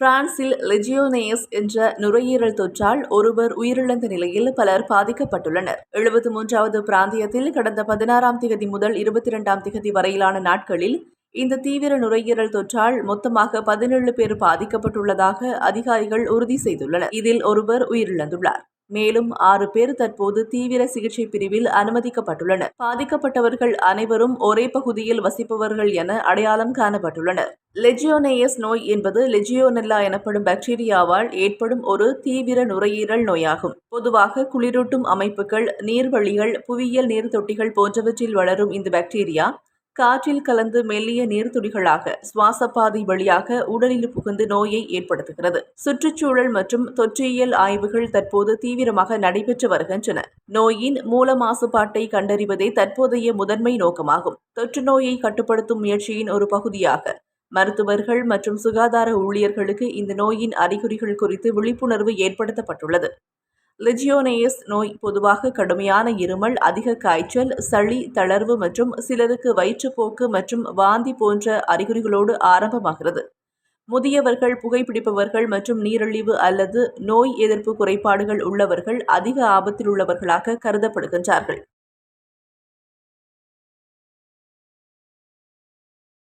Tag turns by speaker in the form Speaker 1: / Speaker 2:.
Speaker 1: பிரான்சில் லெஜியோனேயஸ் என்ற நுரையீரல் தொற்றால் ஒருவர் உயிரிழந்த நிலையில் பலர் பாதிக்கப்பட்டுள்ளனர். எழுபத்தி மூன்றாவது பிராந்தியத்தில் கடந்த பதினாறாம் திகதி முதல் இருபத்தி இரண்டாம் திகதி வரையிலான நாட்களில் இந்த தீவிர நுரையீரல் தொற்றால் மொத்தமாக பதினேழு பேர் பாதிக்கப்பட்டுள்ளதாக அதிகாரிகள் உறுதி செய்துள்ளனர். இதில் ஒருவர் உயிரிழந்துள்ளார். மேலும் ஆறு பேர் தற்போது தீவிர சிகிச்சை பிரிவில் அனுமதிக்கப்பட்டுள்ளனர். பாதிக்கப்பட்டவர்கள் அனைவரும் ஒரே பகுதியில் வசிப்பவர்கள் என அடையாளம் காணப்பட்டுள்ளனர். லெஜியோனேயஸ் நோய் என்பது லெஜியோனெல்லா எனப்படும் பாக்டீரியாவால் ஏற்படும் ஒரு தீவிர நுரையீரல் நோயாகும். பொதுவாக குளிரூட்டும் அமைப்புகள் நீர்வழிகள் புவியியல் நீர்த்தொட்டிகள் போன்றவற்றில் வளரும் இந்த பாக்டீரியா காற்றில் கலந்து மெல்லிய நீர்த்துளிகளாக சுவாசப்பாதை வழியாக உடலில் புகுந்து நோயை ஏற்படுத்துகிறது. சுற்றுச்சூழல் மற்றும் தொற்றியல் ஆய்வுகள் தற்போது தீவிரமாக நடைபெற்று வருகின்றன. நோயின் மூல மாசுபாட்டை கண்டறிவதே தற்போதைய முதன்மை நோக்கமாகும். தொற்று நோயை கட்டுப்படுத்தும் முயற்சியின் ஒரு பகுதியாக மருத்துவர்கள் மற்றும் சுகாதார ஊழியர்களுக்கு இந்த நோயின் அறிகுறிகள் குறித்து விழிப்புணர்வு ஏற்படுத்தப்பட்டுள்ளது. லிஜியோனேயஸ் நோய் பொதுவாக கடுமையான இருமல் அதிக காய்ச்சல் சளி தளர்வு மற்றும் சிலருக்கு வயிற்றுப்போக்கு மற்றும் வாந்தி போன்ற அறிகுறிகளோடு ஆரம்பமாகிறது. முதியவர்கள் புகைப்பிடிப்பவர்கள் மற்றும் நீரிழிவு அல்லது நோய் எதிர்ப்பு குறைபாடுகள் உள்ளவர்கள் அதிக ஆபத்தில் உள்ளவர்களாக கருதப்படுகின்றார்கள்.